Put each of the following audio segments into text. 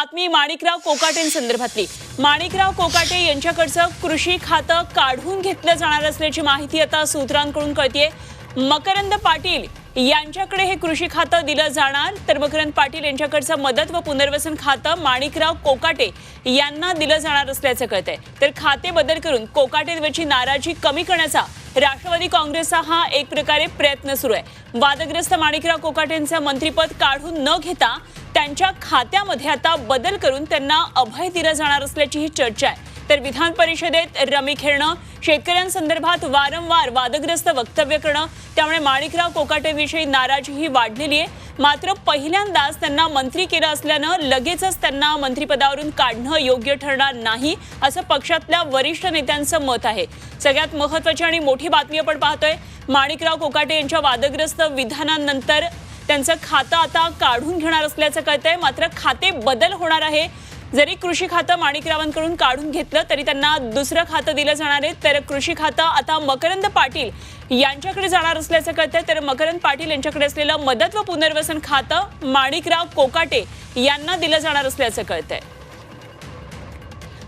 बातमी माणिकराव कोकाटेंसंदर्भातली माणिकराव कोकाटे यांच्याकडचं कृषी खातं काढून घेतलं जाणार असल्याची माहिती आता सूत्रांकडून कळतीये. मकरंद पाटील यांच्याकडे हे कृषी खातं दिलं जाणार तर मकरंद पाटील यांच्याकडचं मदत व पुनर्वसन खातं माणिकराव कोकाटे यांना दिलं जाणार असल्याचं कळतंय. तर खाते बदल करून कोकाटेवरची नाराजी कमी करण्याचा राष्ट्रवादी काँग्रेसचा हा एक प्रकारे प्रयत्न सुरू आहे. वादग्रस्त माणिकराव कोकाटेंचं मंत्रीपद काढून न घेता त्यांच्या खात्यामध्ये आता बदल करून त्यांना अभय दिलं जाणार असल्याची ही चर्चा आहे. तर विधान परिषदेत रमी खेळणं शेतकऱ्यांसंदर्भात वारंवार वादग्रस्त वक्तव्य करणं त्यामुळे माणिकराव कोकाटेविषयी नाराजीही वाढलेली आहे. मात्र पहिल्यांदाच त्यांना मंत्री केलं असल्यानं लगेचच त्यांना मंत्रिपदावरून काढणं योग्य ठरणार नाही असं पक्षातल्या वरिष्ठ नेत्यांचं मत आहे. सगळ्यात महत्वाची आणि मोठी बातमी आपण पाहतोय माणिकराव कोकाटे यांच्या वादग्रस्त विधानानंतर त्यांचं खातं आता काढून घेणार असल्याचं कळतंय. मात्र खाते बदल होणार आहे जरी कृषी खातं माणिकरावांकडून काढून घेतलं तरी त्यांना दुसरं खातं दिलं जाणार आहे. तर कृषी खातं आता मकरंद पाटील यांच्याकडे जाणार असल्याचं कळतंय. तर मकरंद पाटील यांच्याकडे असलेलं मदत व पुनर्वसन खातं माणिकराव कोकाटे यांना दिलं जाणार असल्याचं कळतंय.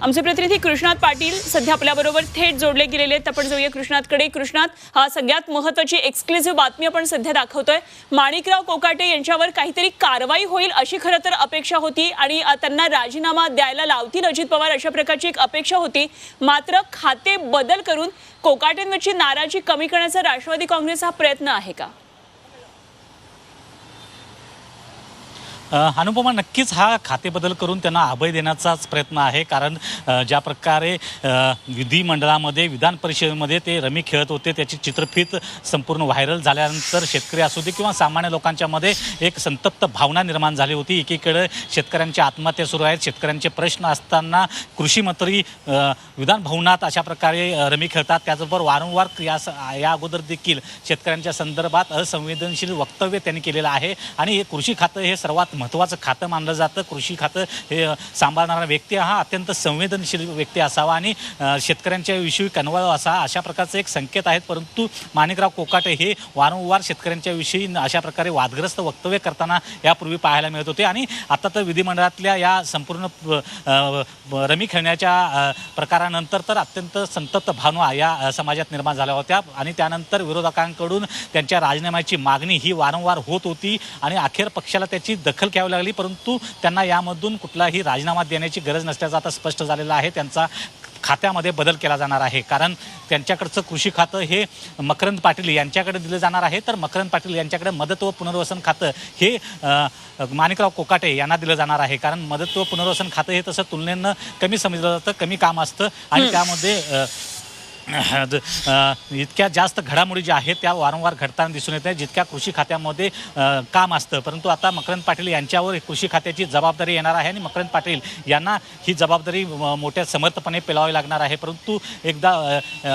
आमचे प्रतिनिधी कृष्णात पाटील सध्या आपल्याबरोबर थेट जोडले गेलेले आहेत. आपण जाऊया कृष्णातकडे कृष्णात हा सगळ्यात महत्वाची एक्सक्लुझिव्ह बातमी आपण सध्या दाखवतोय. माणिकराव कोकाटे यांच्यावर काहीतरी कारवाई होईल अशी खरं तर अपेक्षा होती आणि त्यांना राजीनामा द्यायला लावतील अजित पवार अशा प्रकारची एक अपेक्षा होती. मात्र खाते बदल करून कोकाटेंवरची नाराजी कमी करण्याचा राष्ट्रवादी काँग्रेस हा प्रयत्न आहे का? अनुपमा नक्कीच हा खातेबदल करून त्यांना अभय देण्याचाच प्रयत्न आहे. कारण ज्या प्रकारे विधिमंडळामध्ये विधान परिषदेमध्ये ते रमी खेळत होते त्याची चित्रफित संपूर्ण व्हायरल झाल्यानंतर शेतकरी असू दे किंवा सामान्य लोकांच्यामध्ये एक संतप्त भावना निर्माण झाली होती. एकीकडे शेतकऱ्यांच्या आत्महत्या सुरू आहेत. शेतकऱ्यांचे प्रश्न असताना कृषी मंत्री विधान भवनात अशा प्रकारे रमी खेळतात. त्याचबरोबर वारंवार या स- या अगोदर देखील शेतकऱ्यांच्या संदर्भात असंवेदनशील वक्तव्य त्यांनी केलेलं आहे. आणि हे कृषी खातं हे सर्वात महत्त्वाचं खातं मानलं जातं. कृषी खातं हे सांभाळणारा व्यक्ती हा अत्यंत संवेदनशील व्यक्ती असावा आणि शेतकऱ्यांच्या विषयी कनवळ असा अशा प्रकारचे एक संकेत आहेत. परंतु माणिकराव कोकाटे हे वारंवार शेतकऱ्यांच्या विषयी अशा प्रकारे वादग्रस्त वक्तव्य करताना यापूर्वी पाहायला मिळत होते. आणि आता तर विधिमंडळातल्या या संपूर्ण रमी खेळण्याच्या प्रकारानंतर तर अत्यंत संतप्त भावना या समाजात निर्माण झाल्या होत्या. आणि त्यानंतर विरोधकांकडून त्यांच्या राजीनाम्याची मागणी ही वारंवार होत होती. आणि अखेर पक्षाला त्याची दखल घ्यावी लागली परंतु त्यांना यामधून कुठलाही राजीनामा देण्याची गरज नसल्याचं आता स्पष्ट झालेलं आहे. त्यांचा खात्यामध्ये बदल केला जाणार आहे. कारण त्यांच्याकडचं कृषी खातं हे मकरंद पाटील यांच्याकडे दिलं जाणार आहे. तर मकरंद पाटील यांच्याकडे मदत व पुनर्वसन खातं हे माणिकराव कोकाटे यांना दिलं जाणार आहे. कारण मदत व पुनर्वसन खातं हे तसं तुलनेनं कमी समजलं जातं कमी काम असतं आणि त्यामध्ये इतक्या जास्त घडामोडी ज्या आहेत त्या वारंवार घडताना दिसून येत आहेत. जितक्या कृषी खात्यामध्ये काम असतं परंतु आता मकरंद पाटील यांच्यावर कृषी खात्याची जबाबदारी येणार आहे आणि मकरंद पाटील यांना ही जबाबदारी म- मोठ्या समर्थपणे पेलावी लागणार आहे. परंतु एकदा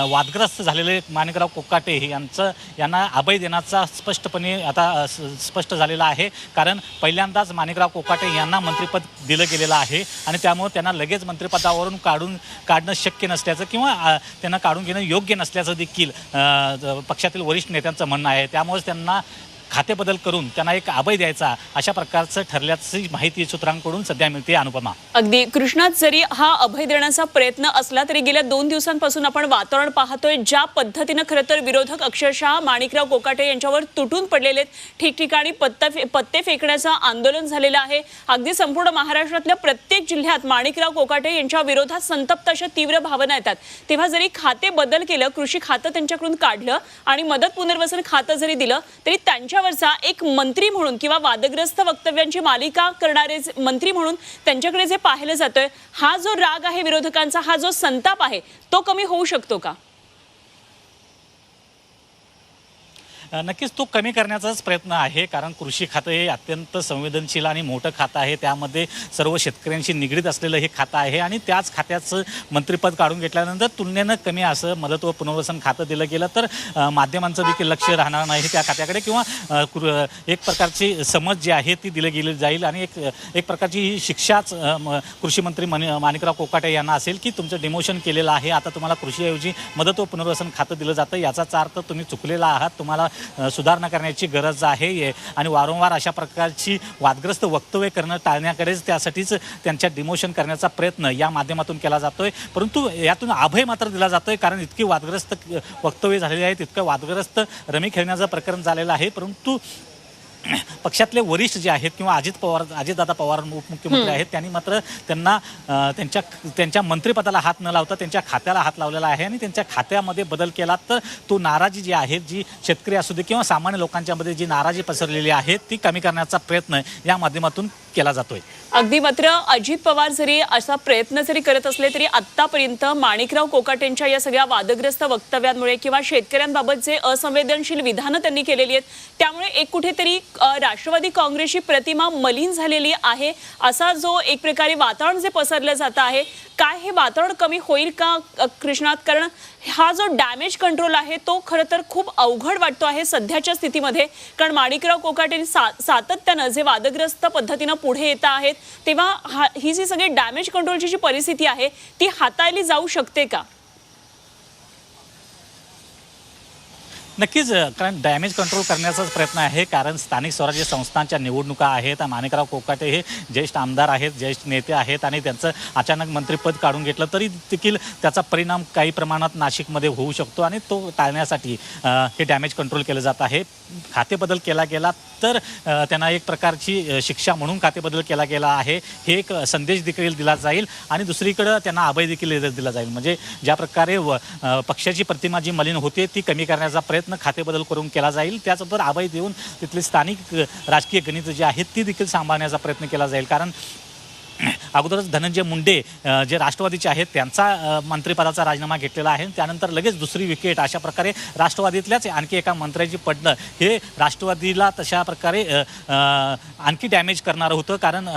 वादग्रस्त झालेले माणिकराव कोकाटे हे यांचं यांना अभय देण्याचा स्पष्टपणे आता स्पष्ट झालेला आहे. कारण पहिल्यांदाच माणिकराव कोकाटे यांना मंत्रिपद दिलं गेलेलं आहे आणि त्यामुळे त्यांना लगेच मंत्रिपदावरून काढून काढणं शक्य नसल्याचं किंवा त्यांना काढून घेणं योग्य नसल्याचं देखील पक्षातील वरिष्ठ नेत्यांचं म्हणणं आहे. त्यामुळेच त्यांना खातेबदल करून त्यांना एक अभय द्यायचा अशा प्रकारचं ठरल्याची माहिती सूत्रांकडून सध्या मिळते अनुपमा. अगदी. कृष्णात जरी हा अभय देण्याचा प्रयत्न असला तरी गेल्या दोन दिवसांपासून आपण वातावरण पाहतोय ज्या पद्धतीनं खरं तर विरोधक अक्षरशः माणिकराव कोकाटे यांच्यावर तुटून पडलेले आहेत. ठिकठिकाणी पत्ता फे- पत्ते फेकण्याचं आंदोलन झालेलं आहे. अगदी संपूर्ण महाराष्ट्रातल्या प्रत्येक जिल्ह्यात माणिकराव कोकाटे यांच्या विरोधात संतप्त अशा तीव्र भावना येतात. तेव्हा जरी खाते बदल केलं कृषी खातं त्यांच्याकडून काढलं आणि मदत पुनर्वसन खातं जरी दिलं तरी त्यांच्या त्यांच्यावरचा एक मंत्री म्हणून किंवा वादग्रस्त वक्तव्यांची मालिका करणारे मंत्री म्हणून त्यांच्याकडे जे पाहिलं जातोय हा जो राग आहे विरोधकांचा हा जो संताप आहे तो कमी होऊ शकतो का? नक्कीच तो कमी करण्याचाच प्रयत्न आहे कारण कृषी खातं हे अत्यंत संवेदनशील आणि मोठं खातं आहे. त्यामध्ये सर्व शेतकऱ्यांशी निगडीत असलेलं हे खातं आहे आणि त्याच खात्याचं मंत्रिपद काढून घेतल्यानंतर तुलनेनं कमी असं मदत व पुनर्वसन खातं दिलं गेलं तर माध्यमांचं देखील लक्ष राहणार नाही त्या खात्याकडे किंवा एक प्रकारची समज जी आहे ती दिली गेली जाईल आणि एक एक प्रकारची ही शिक्षाच म- कृषी मंत्री माणिकराव कोकाटे यांना असेल की तुमचं डिमोशन केलेलं आहे. आता तुम्हाला कृषीऐवजी मदत व पुनर्वसन खातं दिलं जातं. याचाच अर्थ तुम्ही चुकलेला आहात. तुम्हाला सुधारणा करण्याची गरज आहे. आणि वारंवार अशा प्रकारची वादग्रस्त वक्तव्य करणं टाळण्याकडेच त्यासाठीच त्यांच्या डिमोशन करण्याचा प्रयत्न या माध्यमातून केला जातोय. परंतु यातून अभय मात्र दिला जातोय कारण इतकी वादग्रस्त वक्तव्य झालेली आहेत इतकं वादग्रस्त रमी खेळण्याचं प्रकरण झालेलं आहे. परंतु पक्षातले वरिष्ठ जे आहेत किंवा अजित पवार अजितदादा पवार उपमुख्यमंत्री आहेत त्यांनी मात्र त्यांना त्यांच्या त्यांच्या मंत्रिपदाला हात न लावता त्यांच्या खात्याला हात लावलेला आहे आणि त्यांच्या खात्यामध्ये बदल केला तर तो नाराजी जी आहे जी शेतकरी असू दे किंवा सामान्य लोकांच्यामध्ये जी नाराजी पसरलेली आहे ती कमी करण्याचा प्रयत्न या माध्यमातून केला जातोय. अगदी मात्र अजित पवार जरी असा प्रयत्न जरी करत असले तरी आतापर्यंत माणिकराव कोकाटेंच्या या सगळ्या वादग्रस्त वक्तव्यांमुळे किंवा शेतकऱ्यांबाबत जे असंवेदनशील विधानं त्यांनी केलेली आहेत त्यामुळे एक कुठेतरी राष्ट्रवादी काँग्रेसची प्रतिमा मलिन झालेली आहे. असा जो एक प्रकारे वातावरण जे पसरलं जातं आहे काय हे वातावरण कमी होईल का कृष्णात? कारण हा जो डॅमेज कंट्रोल आहे तो खरं तर खूप अवघड वाटतो आहे सध्याच्या स्थितीमध्ये. कारण माणिकराव कोकाटे सा सातत्यानं जे वादग्रस्त पद्धतीनं पुढे येत आहेत तेव्हा हा ही जी सगळी डॅमेज कंट्रोलची जी परिस्थिती आहे ती हाताळली जाऊ शकते का? नक्कीच कारण डॅमेज कंट्रोल करण्याचाच प्रयत्न आहे कारण स्थानिक स्वराज्य संस्थांच्या निवडणुका आहेत माणिकराव कोकाटे हे ज्येष्ठ आमदार आहेत ज्येष्ठ नेते आहेत आणि त्यांचं अचानक मंत्रिपद काढून घेतलं तरी देखील त्याचा परिणाम काही प्रमाणात नाशिकमध्ये होऊ शकतो आणि तो टाळण्यासाठी हे डॅमेज कंट्रोल केलं जात आहे. खातेबदल केला गेला तर त्यांना एक प्रकारची शिक्षा म्हणून खातेबदल केला गेला आहे हे एक संदेश देखील दिला जाईल आणि दुसरीकडं त्यांना अभय देखील दिला जाईल. म्हणजे ज्या प्रकारे व पक्षाची प्रतिमा जी मलिन होते ती कमी करण्याचा प्रयत्न खातेबदल करून केला जाईल. त्याचबरोबर अभय देऊन तिथले स्थानिक राजकीय गणित जे आहेत ती देखील सांभाळण्याचा प्रयत्न केला जाईल. कारण अगोदरच धनंजय मुंडे जे राष्ट्रवादीचे आहेत त्यांचा मंत्रिपदाचा राजीनामा घेतलेला आहे. त्यानंतर लगेच दुसरी विकेट अशा प्रकारे राष्ट्रवादीतल्याच आणखी एका मंत्र्याची पडणं हे राष्ट्रवादीला तशा प्रकारे आणखी डॅमेज करणारं होतं. कारण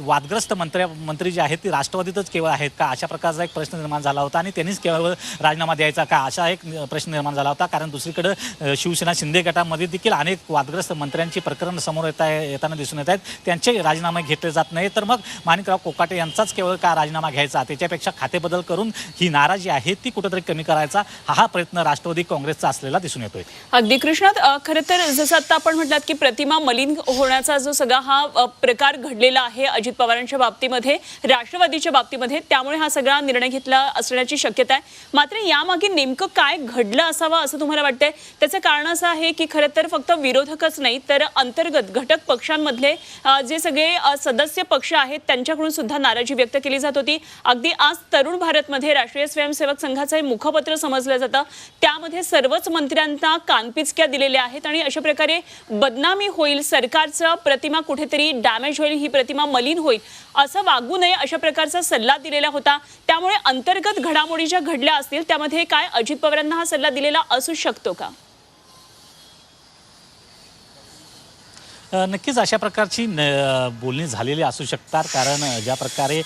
वादग्रस्त मंत्र्या मंत्री जे आहेत ती राष्ट्रवादीतच केवळ आहेत का? अशा प्रकारचा एक प्रश्न निर्माण झाला होता. आणि त्यांनीच केवळ राजीनामा द्यायचा का? असा एक प्रश्न निर्माण झाला होता. कारण दुसरीकडं शिवसेना शिंदे गटामध्ये देखील अनेक वादग्रस्त मंत्र्यांची प्रकरण समोर येत आहे येताना दिसून येत आहेत. त्यांचे राजीनामे घेतले जात नाही तर मग माणिकराव कोकाटे यांचाच केवळ का राजीनामा घ्यायचा? त्याच्यापेक्षा खातेबदल करून ही नाराजी आहे ती कुठेतरी कमी करायचा हा हा प्रयत्न राष्ट्रवादी काँग्रेसचा असलेला दिसून येतोय. अगदी कृष्णात खरं तर जसं आता आपण म्हटलात की प्रतिमा मलिन होण्याचा जो सगळा हा प्रकार घडलेला आहे अजित पवारांच्या बाबतीमध्ये राष्ट्रवादीच्या बाबतीमध्ये त्यामुळे हा सगळा निर्णय घेतला असण्याची शक्यता आहे. मात्र यामागे नेमकं काय घडलं असावं असं तुम्हाला वाटतंय? त्याचं कारण असं आहे की खरं तर फक्त विरोधकच नाही तर अंतर्गत घटक पक्षांमधले जे सगळे सदस्य पक्ष आहेत त्यांच्याकडून सुद्धा नाराजी व्यक्त केली जात होती. अगदी आज तरुण भारतमध्ये राष्ट्रीय स्वयंसेवक संघाचं हे मुखपत्र समजलं जातं. त्यामध्ये सर्वच मंत्र्यांना कानपिचक्या दिलेल्या आहेत आणि अशा प्रकारे बदनामी होईल सरकारचं प्रतिमा कुठेतरी डॅमेज होईल ही प्रतिमा मलिन होईल असं वागू नये अशा प्रकारचा सल्ला दिलेला होता. त्यामुळे अंतर्गत घडामोडी ज्या घडल्या असतील त्यामध्ये काय अजित पवारांना हा सल्ला दिलेला असू शकतो का? नक्कीच अशा प्रकारची न- बोलणी झालेली असू शकतात. कारण ज्या प्रकारे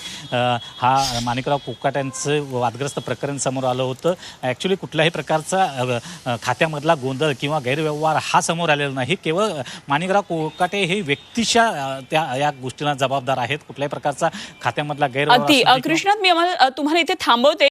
हा माणिकराव कोकाट्यांचं वादग्रस्त प्रकरण समोर आलं होतं. ॲक्च्युली कुठल्याही प्रकारचा खात्यामधला गोंधळ किंवा गैरव्यवहार हा समोर आलेला नाही. केवळ माणिकराव कोकाटे हे व्यक्तीच्या त्या या गोष्टीला जबाबदार आहेत. कुठल्याही प्रकारचा खात्यामधला गैरव्यवहार कृष्णात मी आम्हाला तुम्हाला इथे थांबवते.